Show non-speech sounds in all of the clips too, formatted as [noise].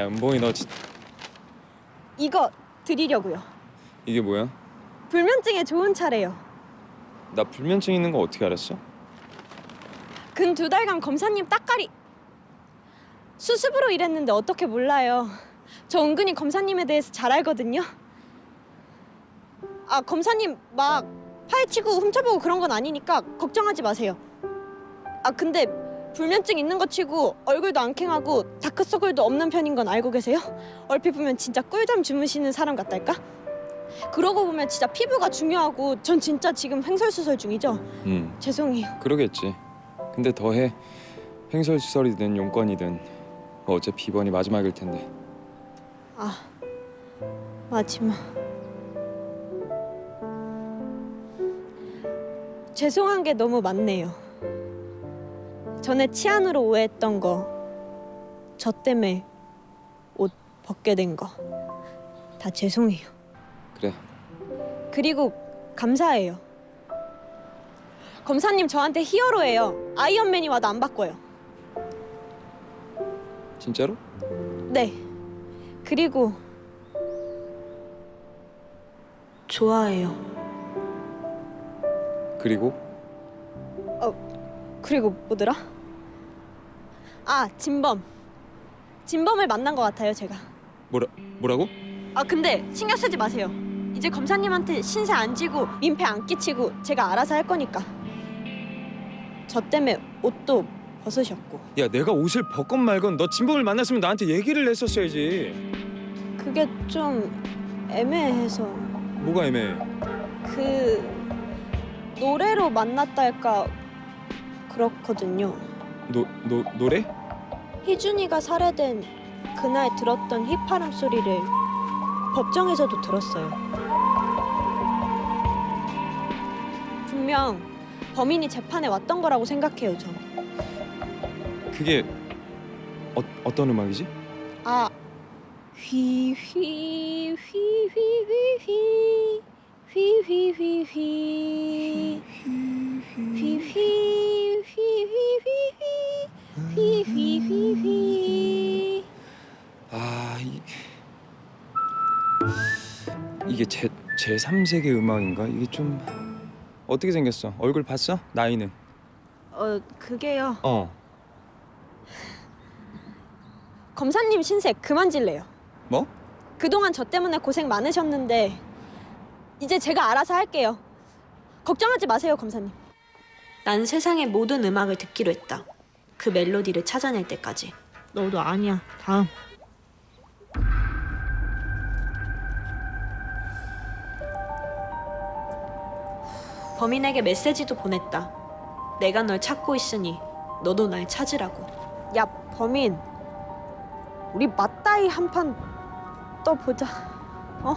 야 은봉이 너 진... 이거 드리려고요. 이게 뭐야? 불면증에 좋은 차래요. 나 불면증 있는 거 어떻게 알았어? 근 두 달간 검사님 따까리 수습으로 일했는데 어떻게 몰라요. 저 은근히 검사님에 대해서 잘 알거든요. 아 검사님 막 파헤치고 훔쳐보고 그런 건 아니니까 걱정하지 마세요. 아 근데 불면증 있는 거 치고 얼굴도 안 캥하고 다크서클도 없는 편인 건 알고 계세요? 얼핏 보면 진짜 꿀잠 주무시는 사람 같달까? 그러고 보면 진짜 피부가 중요하고 전 진짜 지금 횡설수설 중이죠. 응 죄송해요. 그러겠지 근데 더해 횡설수설이든 용건이든 뭐 어차피 이번이 마지막일 텐데 아 마지막 죄송한 게 너무 많네요 전에 치안으로 오해했던 거 저 때문에 옷 벗게 된 거 다 죄송해요 그래 그리고 감사해요 검사님 저한테 히어로예요 아이언맨이 와도 안 바꿔요 진짜로? 네. 그리고 좋아해요. 그리고 그리고 뭐더라? 아, 진범. 진범을 만난 것 같아요, 제가. 뭐라 뭐라고? 아, 근데 신경 쓰지 마세요. 이제 검사님한테 신세 안 지고 민폐 안 끼치고 제가 알아서 할 거니까. 저 때문에 옷도 벗으셨고. 야 내가 옷을 벗건 말건 너 진범을 만났으면 나한테 얘기를 했었어야지 그게 좀 애매해서 뭐가 애매해 그 노래로 만났다 할까 그렇거든요. 노, 노, 노래? 희준이가 살해된 그날 들었던 휘파람 소리를 법정에서도 들었어요. 분명 범인이 재판에 왔던 거라고 생각해요, 전. 그게 어, 어떤 음악이지? 아, 휘휘휘휘휘휘휘 휘휘휘휘 휘휘휘휘휘휘 휘 휘휘휘 아 이... 이게 제, 제 3세계 음악인가? 이게 좀 어떻게 생겼어? 얼굴 봤어? 나이는? 어, 그게요. 어 검사님 신세 그만 질래요. 뭐? 그동안 저 때문에 고생 많으셨는데 이제 제가 알아서 할게요. 걱정하지 마세요, 검사님. 난 세상의 모든 음악을 듣기로 했다. 그 멜로디를 찾아낼 때까지. 너도 아니야. 다음. 범인에게 메시지도 보냈다. 내가 널 찾고 있으니 너도 날 찾으라고. 야, 범인. 우리 맞다이 한 판 떠보자. 어?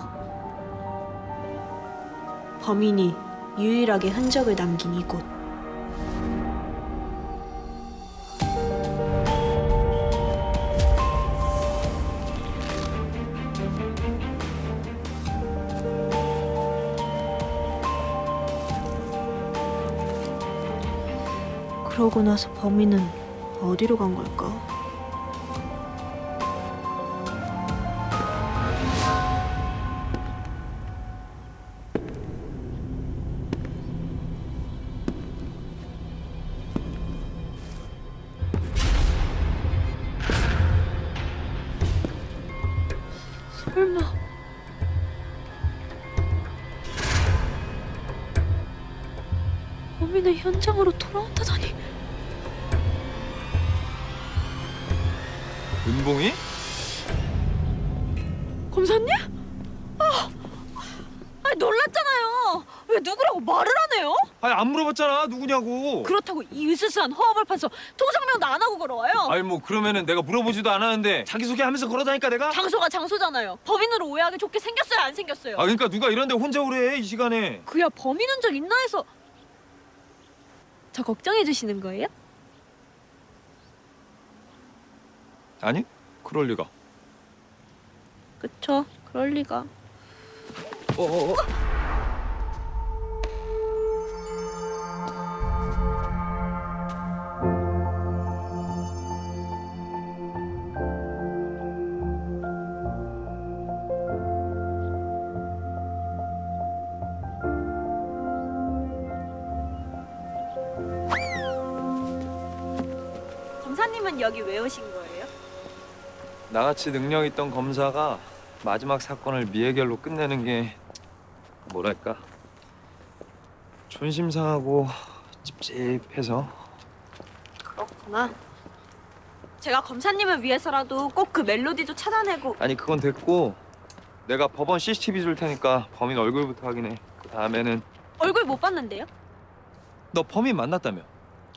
범인이 유일하게 흔적을 남긴 이곳. 그러고 나서 범인은 어디로 간 걸까? 현장으로 은봉이? 검사님? 아, 아 놀랐잖아요. 왜 누구라고 말을 안 해요? 아니 안 물어봤잖아 누구냐고 그렇다고 이 으스스한 허업을 파서 통성명도 안 하고 걸어와요. 아니 뭐 그러면은 내가 물어보지도 않았는데 자기소개하면서 걸어다니까 내가? 장소가 장소잖아요. 범인으로 오해하기 좋게 생겼어요, 안 생겼어요? 아 그러니까 누가 이런데 혼자 오래 이 시간에 그야 범인 흔적 있나 해서 저 걱정해 주시는 거예요? 아니, 그럴 리가. 그쵸, 그럴 리가. 어, 어, 어. 검사님은 여기 왜 오신 거예요? 나같이 능력 있던 검사가 마지막 사건을 미해결로 끝내는 게 뭐랄까? 존심 상하고 찝찝해서. 그렇구나. 제가 검사님을 위해서라도 꼭 그 멜로디도 찾아내고. 아니 그건 됐고 내가 법원 CCTV 줄 테니까 범인 얼굴부터 확인해. 그 다음에는 얼굴 못 봤는데요? 너 범인 만났다며?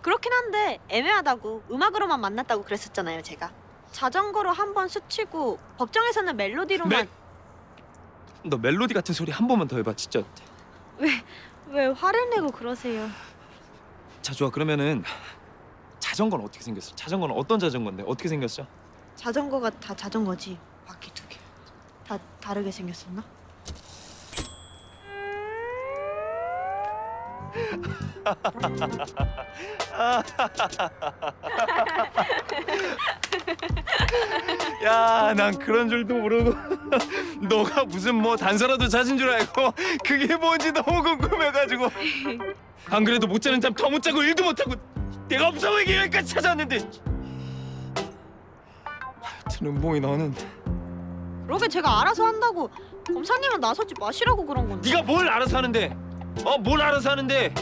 그렇긴 한데 애매하다고. 음악으로만 만났다고 그랬었잖아요 제가 자전거로 한 번 스치고 법정에서는 멜로디로만 멜- 너 멜로디 같은 소리 한 번만 더 해봐 진짜 왜 화를 내고 그러세요 자 좋아 그러면은 자전거는 어떻게 생겼어? 자전거는 어떤 자전거인데 어떻게 생겼어? 자전거가 다 자전거지 바퀴 두 개 다 다르게 생겼었나? [laughs] [laughs] 야, 난 그런 줄도 모르고 [laughs] 너가 무슨 뭐 단서라도 찾은 줄 알고 [laughs] 그게 뭔지 너무 궁금해가지고. 안 그래도 못 자는 잠 더 못 자고 일도 못 하고 내가 없어 보이게 여기까지 찾아왔는데. 하여튼 은봉이 너는 그러게 제가 알아서 한다고. 검사님은 나서지 마시라고 그런 건데. 네가 뭘 알아서 하는데? 어 뭘 알아서 하는데?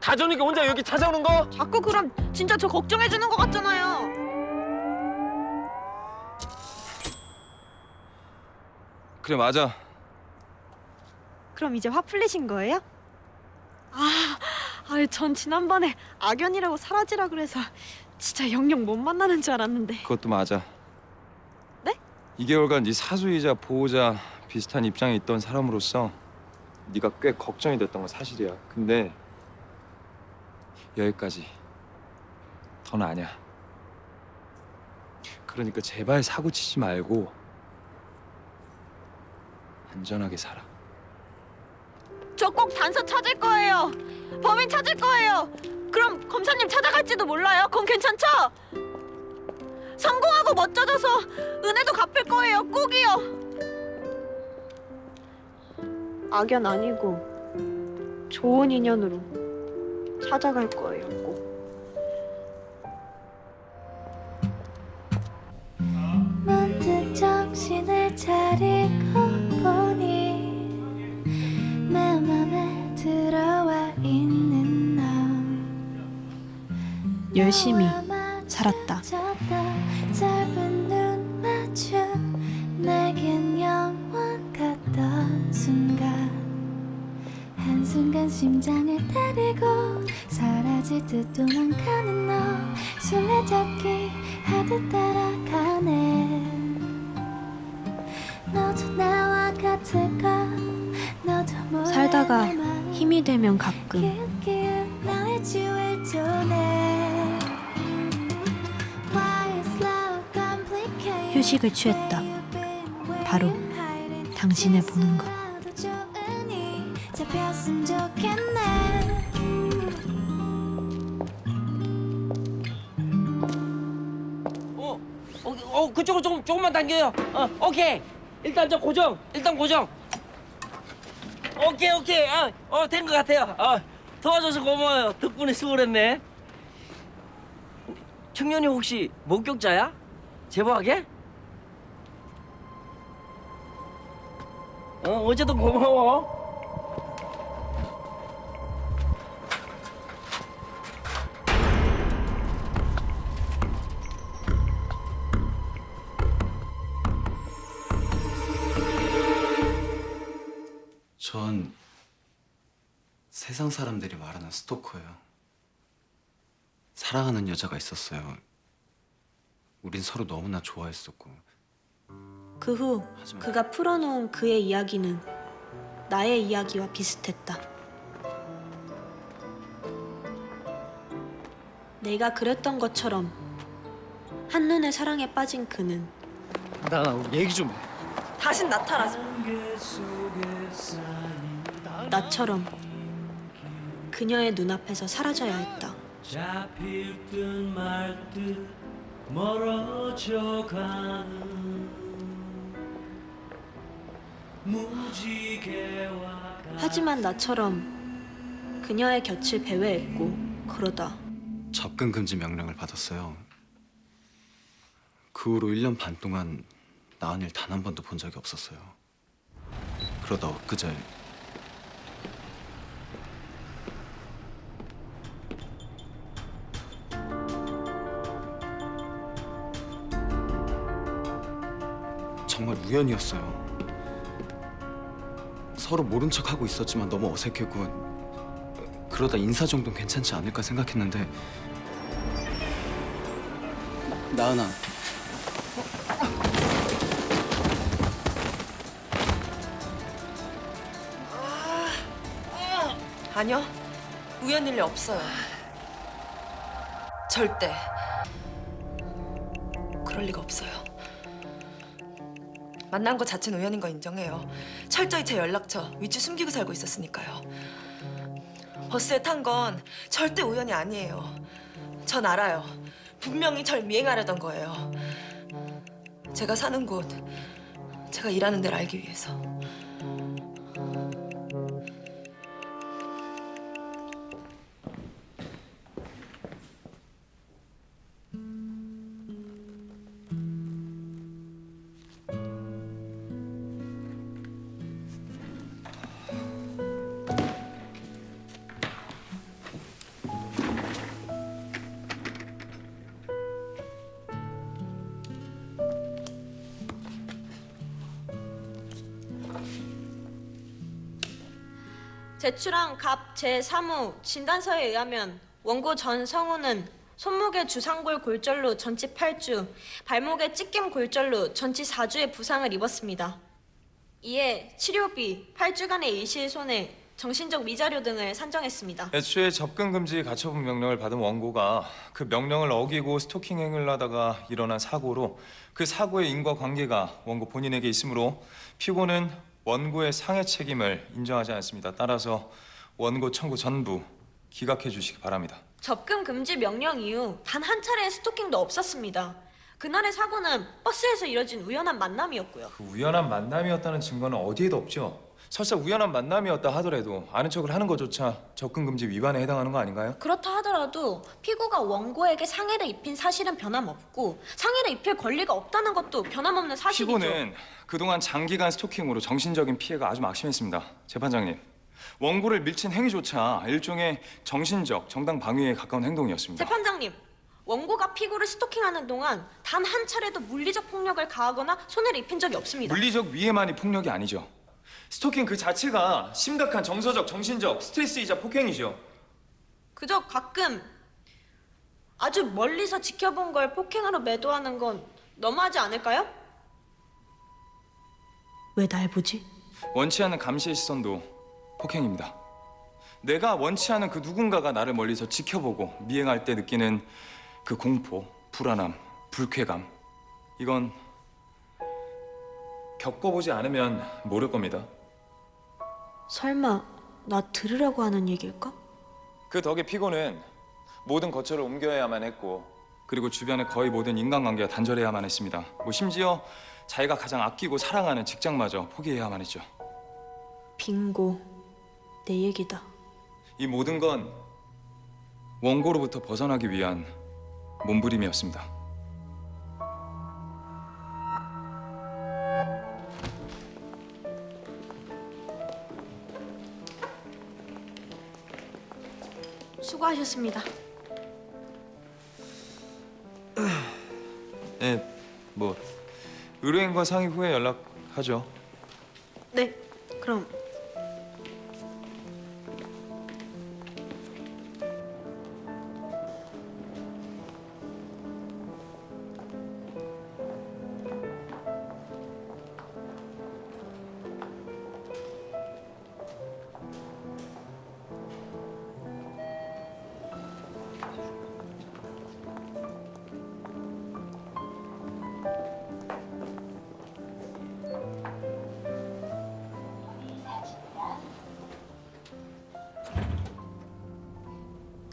다전이가 혼자 여기 찾아오는 거? 자꾸 그럼 진짜 저 걱정해 주는 것 같잖아요 그래 맞아. 그럼 이제 화 풀리신 거예요? 아, 아유 전 지난번에 악연이라고 사라지라 그래서 진짜 영영 못 만나는 줄 알았는데. 그것도 맞아. 네? 2개월간 네 사수이자 보호자 비슷한 입장에 있던 사람으로서 네가 꽤 걱정이 됐던 건 사실이야. 근데 여기까지 더는 아니야 그러니까 제발 사고 치지 말고 안전하게 살아. 저 꼭 단서 찾을 거예요. 범인 찾을 거예요. 그럼 검사님 찾아갈지도 몰라요? 그건 괜찮죠? 성공하고 멋져져서 은혜도 갚을 거예요. 꼭이요. 악연 아니고 좋은 인연으로 찾아갈 거예요 꼭. 문득 정신을 차리고 열심히 살았다. 순간 한순간 심장을 때리고 사라질 듯 도망가는 너. 술래잡기 하듯 따라가네. 너도 나와 같을까? 너도 살다가 힘이 되면 가끔. 기웃기웃 나의 지울 도네 휴식을 취했다. 바로 당신을 보는 것. 어, 어, 어 그쪽으로 조금 조금만 당겨요. 어, 오케이. 일단 저 고정. 일단 고정. 오케이, 오케이. 어, 어, 된 것 같아요. 어, 도와줘서 고마워요. 덕분에 수월했네. 청년이 혹시 목격자야? 제보하게? 어, 어제도 고마워. 전 세상 사람들이 말하는 스토커예요. 사랑하는 여자가 있었어요. 우린 서로 너무나 좋아했었고 그 후 하지만 그가 풀어놓은 그의 이야기는 나의 이야기와 비슷했다. 내가 그랬던 것처럼 한눈에 사랑에 빠진 그는 나 우리 얘기 좀 해. 다신 나타나지 나처럼 그녀의 눈앞에서 사라져야 했다. 잡힐 듯말듯 멀어져 가는 하지만 나처럼 그녀의 곁을 배회했고 그러다 접근 금지 명령을 받았어요. 그 후로 1년 반 동안 나은 일단한 번도 본 적이 없었어요. 그러다 엊그제 정말 우연이었어요. 서로 모른 척하고 있었지만 너무 어색했고 그러다 인사 정도는 괜찮지 않을까 생각했는데 나은아 아니요. 우연일 리 없어요. 절대. 그럴 리가 없어요. 만난 것 자체는 우연인 거 인정해요. 철저히 제 연락처, 위치 숨기고 살고 있었으니까요. 버스에 탄 건 절대 우연이 아니에요. 전 알아요. 분명히 절 미행하려던 거예요. 제가 사는 곳, 제가 일하는 데를 알기 위해서. 제출한 갑 제3호 진단서에 의하면 원고 전 성우는 손목에 주상골 골절로 전치 8주, 발목에 찢김 골절로 전치 4주의 부상을 입었습니다. 이에 치료비, 8주간의 일실 손해, 정신적 미자료 등을 산정했습니다. 애초에 접근 금지 가처분 명령을 받은 원고가 그 명령을 어기고 스토킹 행위를 하다가 일어난 사고로 그 사고의 인과 관계가 원고 본인에게 있으므로 피고는 원고의 상해 책임을 인정하지 않습니다. 따라서 원고 청구 전부 기각해 주시기 바랍니다. 접근 금지 명령 이후 단 한 차례의 스토킹도 없었습니다. 그날의 사고는 버스에서 이뤄진 우연한 만남이었고요. 그 우연한 만남이었다는 증거는 어디에도 없죠. 설사 우연한 만남이었다 하더라도 아는 척을 하는 것조차 접근 금지 위반에 해당하는 거 아닌가요? 그렇다 하더라도 피고가 원고에게 상해를 입힌 사실은 변함없고 상해를 입힐 권리가 없다는 것도 변함없는 사실이죠. 피고는 그동안 장기간 스토킹으로 정신적인 피해가 아주 막심했습니다. 재판장님, 원고를 밀친 행위조차 일종의 정신적 정당 방위에 가까운 행동이었습니다. 재판장님, 원고가 피고를 스토킹하는 동안 단 한 차례도 물리적 폭력을 가하거나 손해를 입힌 적이 없습니다. 물리적 위해만이 폭력이 아니죠. 스토킹 그 자체가 심각한 정서적, 정신적 스트레스이자 폭행이죠. 그저 가끔 아주 멀리서 지켜본 걸 폭행으로 매도하는 건 너무하지 않을까요? 왜 날 보지? 원치 않는 감시의 시선도 폭행입니다. 내가 원치 않은 그 누군가가 나를 멀리서 지켜보고 미행할 때 느끼는 그 공포, 불안함, 불쾌감. 이건 겪어보지 않으면 모를 겁니다. 설마 나 들으려고 하는 얘기일까? 그 덕에 피고는 모든 거처를 옮겨야만 했고 그리고 주변의 거의 모든 인간관계와 단절해야만 했습니다. 뭐 심지어 자기가 가장 아끼고 사랑하는 직장마저 포기해야만 했죠. 빙고 내 얘기다. 이 모든 건 원고로부터 벗어나기 위한 몸부림이었습니다. 수고하셨습니다. [clears throat] 네, 뭐 의뢰인과 상의 후에 연락하죠. 네, 그럼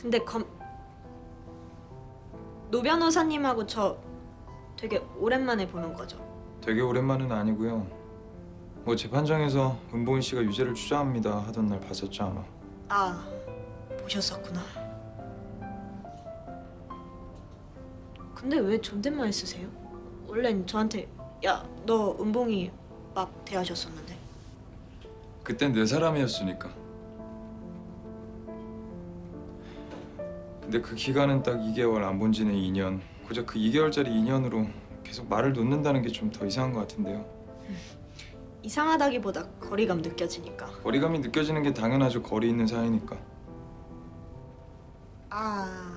근데 검... 노 변호사님하고 저 되게 오랜만에 보는 거죠. 되게 오랜만은 아니고요. 뭐 재판장에서 은보인 씨가 유죄를 주장합니다 하던 날 봤었죠 아마. 아, 보셨었구나. 근데 왜 존댓말 쓰세요? 원래는 저한테 야 너 은봉이 막 대하셨었는데 그땐 내 사람이었으니까. 근데 그 기간은 딱 2개월 안 본 지는 2년. 고작 그 2개월짜리 인연으로 계속 말을 놓는다는 게 좀 더 이상한 것 같은데요. 이상하다기보다 거리감 느껴지니까 거리감이 느껴지는 게 당연하죠. 거리 있는 사이니까. 아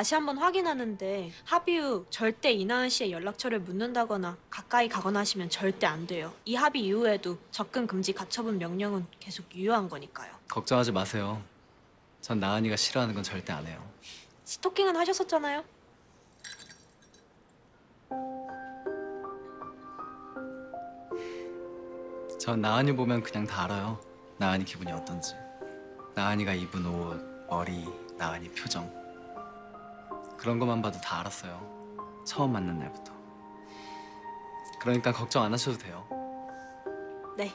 다시 한번 확인하는데 합의 후 절대 이나은 씨의 연락처를 묻는다거나 가까이 가거나 하시면 절대 안 돼요. 이 합의 이후에도 접근 금지 가처분 명령은 계속 유효한 거니까요. 걱정하지 마세요. 전 나은이가 싫어하는 건 절대 안 해요. 스토킹은 하셨었잖아요. 전 나은이 보면 그냥 다 알아요. 나은이 기분이 어떤지. 나은이가 입은 옷, 머리, 나은이 표정. 그런 것만 봐도 다 알았어요. 처음 만난 날부터. 그러니까 걱정 안 하셔도 돼요. 네.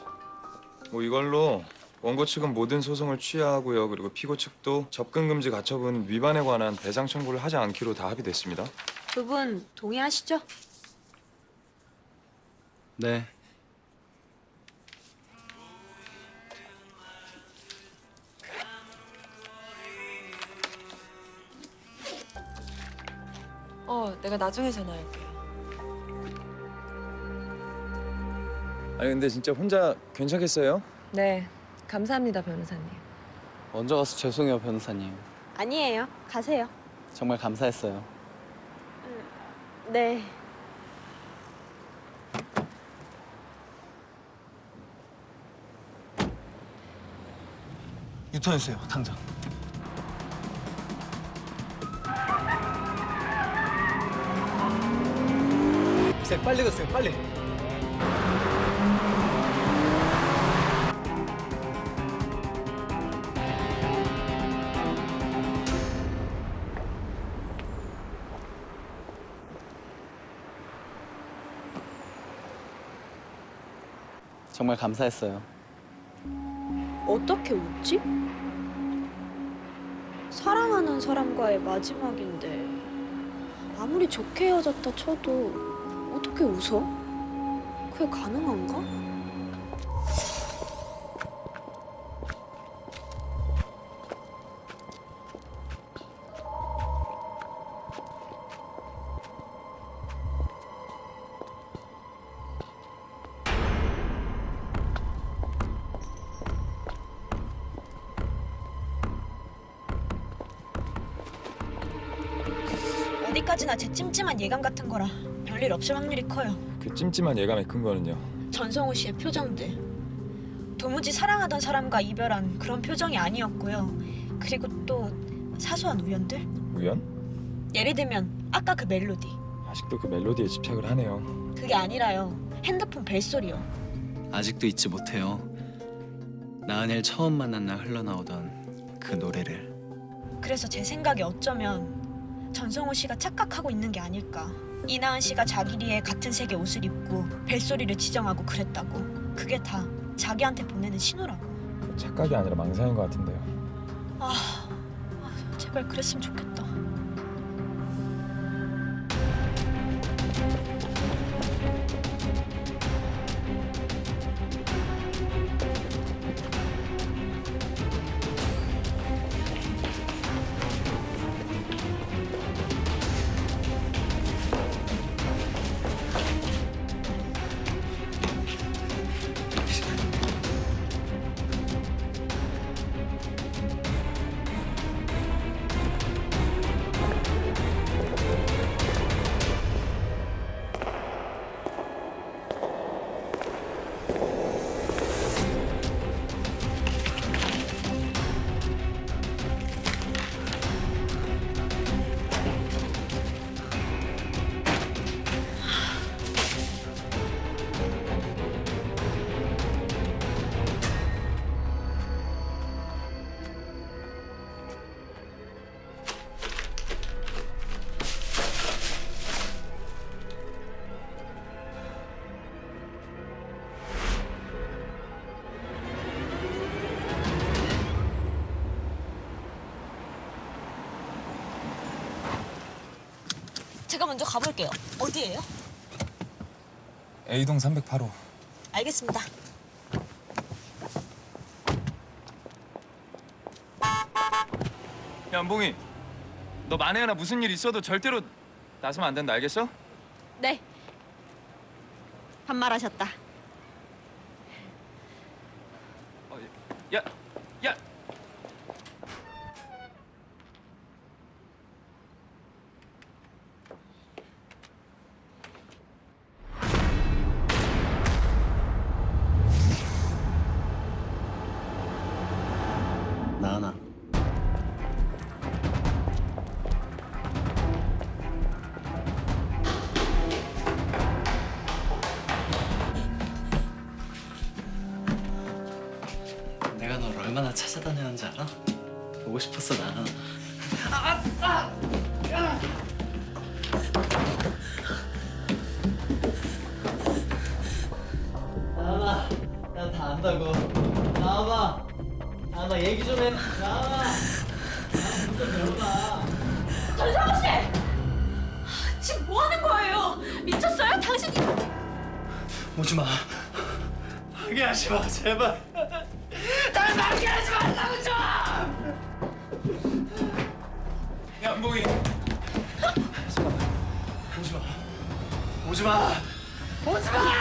뭐 이걸로 원고 측은 모든 소송을 취하하고요. 그리고 피고 측도 접근 금지 가처분 위반에 관한 배상 청구를 하지 않기로 다 합의됐습니다. 두 분 동의하시죠? 네. 어, 내가 나중에 전화할게. 아니 근데 진짜 혼자 괜찮겠어요? 네, 감사합니다 변호사님. 먼저 가서 죄송해요, 변호사님. 아니에요. 가세요. 정말 감사했어요. 네. 유턴해주세요, 당장. 쌤, 빨리 가세요, 빨리. 정말 감사했어요. 어떻게 웃지? 사랑하는 사람과의 마지막인데 아무리 좋게 헤어졌다 쳐도 어떻게 웃어? 그게 가능한가? 어디까지나 제 찜찜한 예감 같은 거라 별일 없을 확률이 커요. 그 찜찜한 예감의 근거는요. 전성우 씨의 표정들. 도무지 사랑하던 사람과 이별한 그런 표정이 아니었고요. 그리고 또 사소한 우연들. 우연? 예를 들면 아까 그 멜로디. 아직도 그 멜로디에 집착을 하네요. 그게 아니라요. 핸드폰 벨소리요. 아직도 잊지 못해요. 나은이를 처음 만난 날 흘러나오던 그 노래를. 그래서 제 생각에 어쩌면 전성우 씨가 착각하고 있는 게 아닐까. 이나은 씨가 자기리에 같은 색의 옷을 입고 벨소리를 지정하고 그랬다고. 그게 다 자기한테 보내는 신호라고. 착각이 아니라 망상인 것 같은데요. 아, 아, 제발 그랬으면 좋겠다. 제가 먼저 가볼게요. 어디예요? A동 308호. 알겠습니다. 야, 안봉이. 너 만에 하나 무슨 일 있어도 절대로 나서면 안 된다. 알겠어? 네. 반말하셨다. 얼마나 찾아다녔는지 알아? 보고 싶었어 나. 나와봐. 나다 안다고. 나와봐. 나와봐. 얘기 좀 해. 나와봐. 전상우 씨! 지금 뭐 하는 거예요? 미쳤어요? 당신이 오지 마. 하게 하지 마, 제발. 하지 말라고 좀. 야, 안봉이. 오지 마. 오지 마. 오지 마.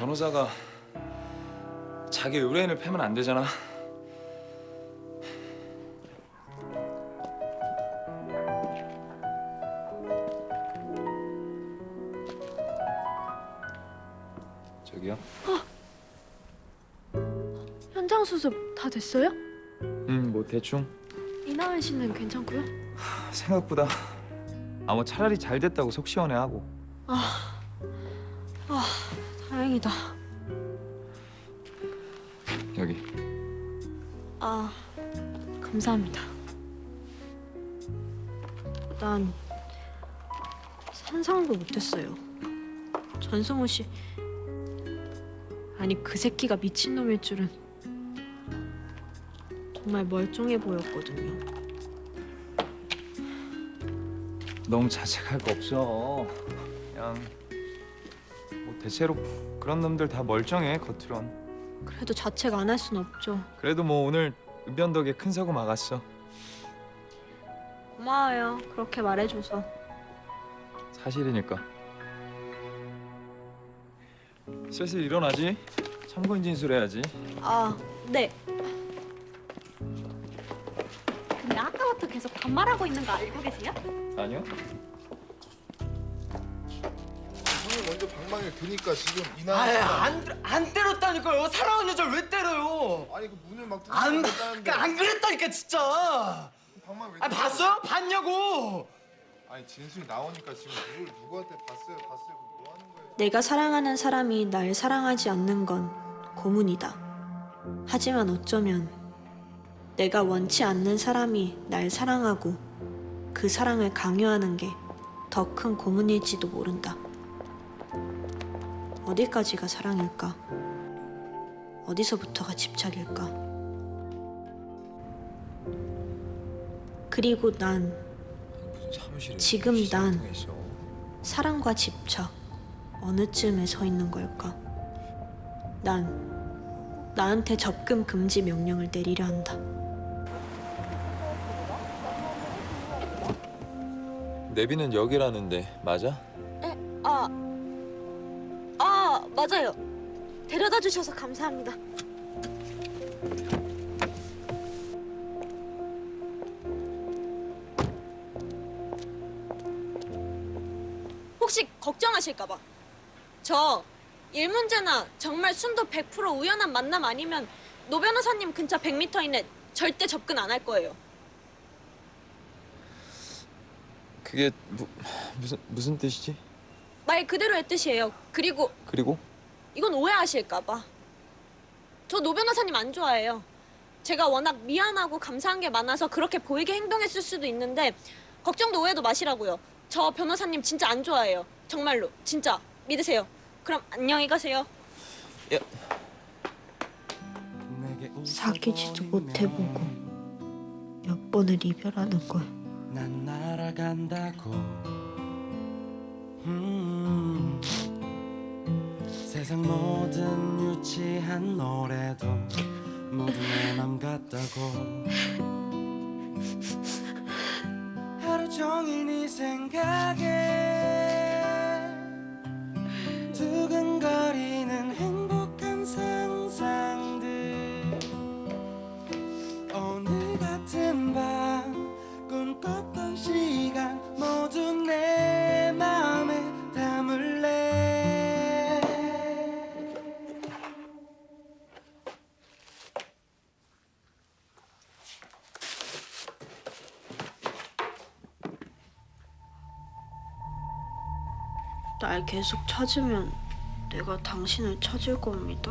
변호사가 자기 의뢰인을 패면 안 되잖아. 저기요. 현장 수습 다 됐어요? 음, 뭐 대충 이나은 씨는 괜찮고요? 생각보다 아뭐 차라리 잘 됐다고 속 시원해하고. 다행이다. 여기. 아, 감사합니다. 난 상상도 못했어요. 전성호 씨 아니 그 새끼가 미친놈일 줄은 정말 멀쩡해 보였거든요. 너무 자책할 거 없어. 그냥 뭐 대체로 그런 놈들 다 멀쩡해 겉으론. 그래도 자책 안 할 순 없죠. 그래도 뭐 오늘 은변 덕에 큰 사고 막았어. 고마워요. 그렇게 말해줘서. 사실이니까. 슬슬 일어나지. 참고인 진술해야지. 아, 네. 근데 아까부터 계속 반말하고 있는 거 알고 계세요? 아니요. 먼저 방망이를 드니까 지금 아예 이나 안, 안 때렸다니까요. 사랑하는 여자를 왜 때려요? 아니 그 문을 막 안, 뚫고 있다는데 안 그랬다니까 진짜. 방망이 왜 아 때려? 봤어요? 봤냐고. 아니 진술이 나오니까 지금 누굴 누구한테 봤어요 봤어요 그럼 뭐 하는 거예요? 내가 사랑하는 사람이 날 사랑하지 않는 건 고문이다. 하지만 어쩌면 내가 원치 않는 사람이 날 사랑하고 그 사랑을 강요하는 게 더 큰 고문일지도 모른다. 어디까지가 사랑일까? 어디서부터가 집착일까? 그리고 난 지금 난 사랑과 집착 어느 쯤에 서 있는 걸까? 난 나한테 접근 금지 명령을 내리려 한다. 내비는 여기라는데 맞아? 아, 아 맞아요. 데려다 주셔서 감사합니다. 혹시 걱정하실까 봐 저 일 문제나 정말 순도 100% 우연한 만남 아니면 노 변호사님 근처 100m 이내 절대 접근 안 할 거예요. 그게 무, 무슨 무슨 뜻이지? 말 그대로의 뜻이에요. 그리고 그리고 이건 오해하실까봐. 저 노 변호사님 안 좋아해요. 제가 워낙 미안하고 감사한 게 많아서 그렇게 보이게 행동했을 수도 있는데 걱정도 오해도 마시라고요. 저 변호사님 진짜 안 좋아해요. 정말로 진짜 믿으세요. 그럼 안녕히 가세요. 사귀지도 못해보고 몇 번을 이별하는 거야. 난 날아간다고 음, 세상 모든 유치한 노래도 모두 내맘 같다고. 하루 종일 네 생각에 두근거리는 날 계속 찾으면 내가 당신을 찾을 겁니다.